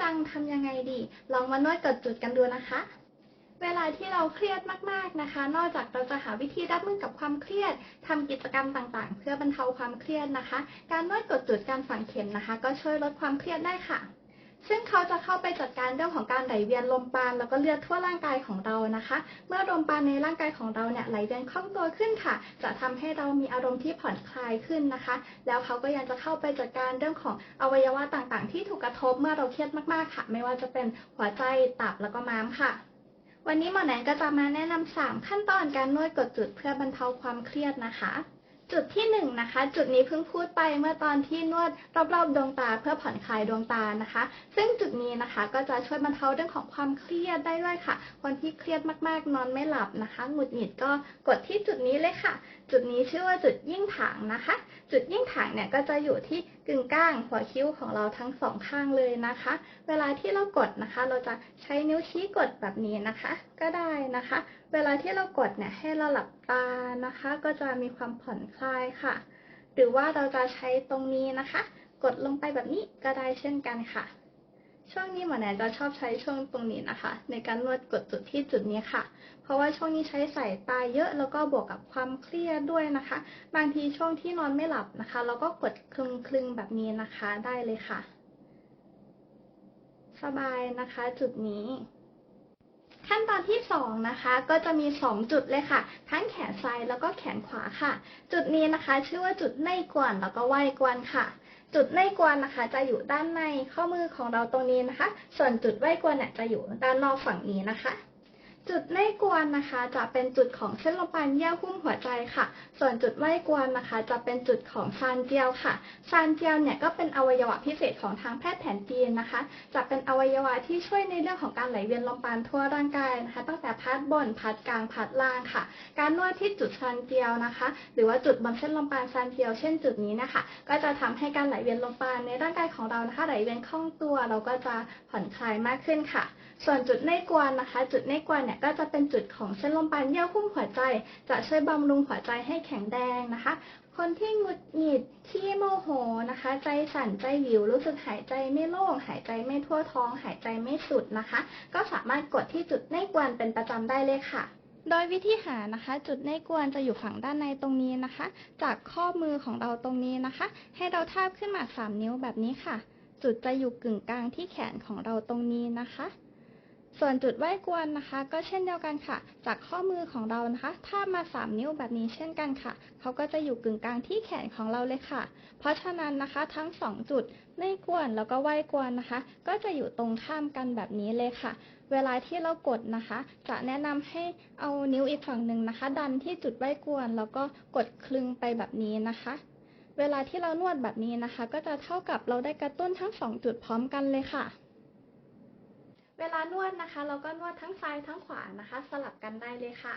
จังทำยังไงดี ลองมานวดกดจุดกันดูนะคะ เวลาที่เราเครียดมากๆนะคะ นอกจากเราจะหาวิธีรับมือกับความเครียดทำกิจกรรมต่างๆ เพื่อบรรเทาความเครียดนะคะ การนวดกดจุดการฝังเข็มนะคะ ก็ช่วยลดความเครียดได้ค่ะ ซึ่งเขาจะเข้าไปจัดการเรื่องของการไหลเวียนลมปราณแล้วก็เลือดทั่วร่างกายของเรานะคะ เมื่อลมปราณในร่างกายของเราเนี่ยไหลเวียนคล่องตัวขึ้นค่ะ จะทำให้เรามีอารมณ์ที่ผ่อนคลายขึ้นนะคะ แล้วเขาก็ยังจะเข้าไปจัดการเรื่องของอวัยวะต่างๆ ที่ถูกกระทบเมื่อเราเครียดมากๆค่ะ ไม่ว่าจะเป็นหัวใจตับแล้วก็ม้ามค่ะวันนี้หมอแหนก็จะมาแนะนำ3ขั้นตอนการนวดกดจุดเพื่อบรรเทาความเครียดนะคะ จุดที่1นงนะคะ จุดนี้เพิ่งพูดไปเมื่อตอนที่นวดรอบๆดวงตาเพื่อผ่อนคลายดวงตานะคะ ซึ่งจุดนี้นะคะก็จะช่วยบรรเทาเรื่องของความเครียดได้ด้วยค่ะ คนที่เครียดมากๆ นอนไม่หลับนะคะ หงุดหงิดก็กดที่จุดนี้เลยค่ะ จุดนี้ชื่อว่าจุดยิ่งถางนะคะ จุดยิ่งถางเนี่ยก็จะอยู่ที่ กึ่งก้างหัวคิ้วของเราทั้งสองข้างเลยนะคะ เวลาที่เรากดนะคะ เราจะใช้นิ้วชี้กดแบบนี้นะคะ ก็ได้นะคะ เวลาที่เรากดเนี่ยให้เราหลับตานะคะ ก็จะมีความผ่อนคลายค่ะ หรือว่าเราจะใช้ตรงนี้นะคะ กดลงไปแบบนี้ก็ได้เช่นกันค่ะ ช่วงนี้หมอแนนจะชอบใช้ช่วงตรงนี้นะคะ ในการนวดกดจุดที่จุดนี้ค่ะ เพราะว่าช่วงนี้ใช้สายตาเยอะแล้วก็บวกกับความเครียดด้วยนะคะ บางทีช่วงที่นอนไม่หลับนะคะ เราก็กดคลึงคลึงๆแบบนี้นะคะได้เลยค่ะ สบายนะคะจุดนี้ขั้นตอนที่สองนะคะก็จะมีสองจุดเลยค่ะ ทั้งแขนซ้ายแล้วก็แขนขวาค่ะ จุดนี้นะคะ ชื่อว่าจุดในกวนแล้วก็ไหวกวนค่ะ จุดในกวนนะคะ จะอยู่ด้านในข้อมือของเราตรงนี้นะคะ ส่วนจุดไหวกวนเนี่ยจะอยู่ด้านนอกฝั่งนี้นะคะ จุดในกวนนะคะ จะเป็นจุดของเส้นลมปาณเยื่อหุ้มหัวใจค่ะ ส่วนจุดไหวกวนนะคะ จะเป็นจุดของซานเจียวค่ะ ซานเจียวเนี่ยก็เป็นอวัยวะพิเศษของทางแพทย์แผนจีนนะคะ จะเป็นอวัยวะที่ช่วยในเรื่องของการไหลเวียนลมปราณทั่วร่างกายนะคะ ตั้งแต่พาร์ทบนพาร์ทกลางพาร์ทล่างค่ะ การนวดที่จุดซานเจียวนะคะ หรือว่าจุดบนเส้นลมปาณซานเจียว เช่นจุดนี้นะคะ ก็จะทำให้การไหลเวียนลมปราณในร่างกายของเรานะคะ ไหลเวียนคล่องตัว เราก็จะผ่อนคลายมากขึ้นค่ะ ส่วนจุดในกวนนะคะ จุดในกวนเนี่ยก็จะเป็นจุดของเส้นลมปราณเยื่อหุ้มหัวใจ จะช่วยบำรุงหัวใจให้แข็งแรงนะคะ คนที่หงุดหงิดที่โมโหนะคะ ใจสั่นใจวิว รู้สึกหายใจไม่โล่ง หายใจไม่ทั่วท้อง หายใจไม่สุดนะคะ ก็สามารถกดที่จุดในกวนเป็นประจำได้เลยค่ะโดยวิธีหานะคะ จุดในกวนจะอยู่ฝั่งด้านในตรงนี้นะคะ จากข้อมือของเราตรงนี้นะคะ ให้เราทาบขึ้นมา 3 นิ้วแบบนี้ค่ะ จุดจะอยู่กึ่งกลางที่แขนของเราตรงนี้นะคะ ส่วนจุดไหว้กวนนะคะ ก็เช่นเดียวกันค่ะ จากข้อมือของเรานะคะทามา 3 นิ้วแบบนี้เช่นกันค่ะ เขาก็จะอยู่กึ่งกลางที่แขนของเราเลยค่ะ เพราะฉะนั้นนะคะทั้ง 2 จุดในกวนแล้วก็ไหว้กวนนะคะ ก็จะอยู่ตรงข้ามกันแบบนี้เลยค่ะ เวลาที่เรากดนะคะ จะแนะนำให้เอานิ้วอีกฝั่งหนึ่งนะคะ ดันที่จุดไหว้กวน แล้วก็กดคลึงไปแบบนี้นะคะเวลาที่เรานวดแบบนี้นะคะ ก็จะเท่ากับเราได้กระตุ้นทั้ง 2 จุดพร้อมกันเลยค่ะ เวลานวดนะคะ เราก็นวดทั้งซ้ายทั้งขวานะคะ สลับกันได้เลยค่ะ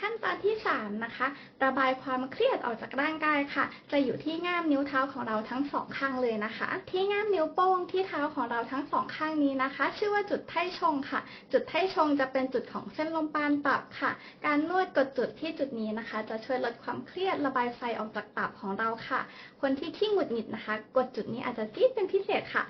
ขั้นตอนที่ 3 นะคะ ระบายความเครียดออกจากร่างกายค่ะ จะอยู่ที่ง่ามนิ้วเท้าของเราทั้งสองข้างเลยนะคะ ที่ง่ามนิ้วโป้งที่เท้าของเราทั้งสองข้างนี้นะคะ ชื่อว่าจุดไท่ชงค่ะ จุดไท่ชงจะเป็นจุดของเส้นลมปราณตับค่ะ การนวดกดจุดที่จุดนี้นะคะ จะช่วยลดความเครียดระบายไฟออกจากตับของเราค่ะ คนที่ขี้หงุดหงิดนะคะ กดจุดนี้อาจจะจี๊ดเป็นพิเศษค่ะ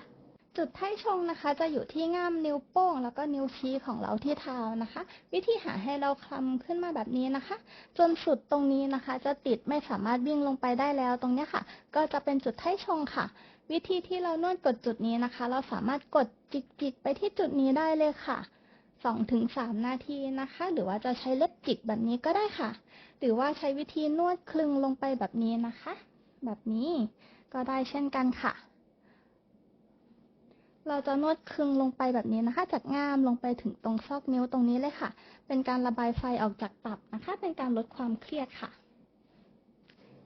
จุดไท่ชงนะคะ จะอยู่ที่ง่ามนิ้วโป้ง แล้วก็นิ้วชี้ของเราที่เท้านะคะ วิธีหาให้เราคลำขึ้นมาแบบนี้นะคะ จนสุดตรงนี้นะคะ จะติดไม่สามารถวิ่งลงไปได้แล้วตรงเนี้ยค่ะ ก็จะเป็นจุดไท่ชงค่ะ วิธีที่เรานวดกดจุดนี้นะคะ เราสามารถกดจิกๆไปที่จุดนี้ได้เลยค่ะสองถึงสามนาทีนะคะ หรือว่าจะใช้เล็บจิกแบบนี้ก็ได้ค่ะ หรือว่าใช้วิธีนวดคลึงลงไปแบบนี้นะคะ แบบนี้ก็ได้เช่นกันค่ะ เราจะนวดคึงลงไปแบบนี้นะคะ จากง่ามลงไปถึงตรงซอกนิ้วตรงนี้เลยค่ะ เป็นการระบายไฟออกจากตับนะคะ เป็นการลดความเครียดค่ะ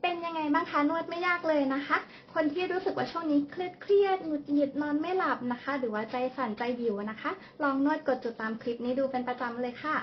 เป็นยังไงบ้างคะนวดไม่ยากเลยนะคะ คนที่รู้สึกว่าช่วงนี้เครียดเครียดหงุดหงิดนอนไม่หลับนะคะ หรือว่าใจสั่นใจวิวนะคะ ลองนวดกดจุดตามคลิปนี้ดูเป็นประจำเลยค่ะ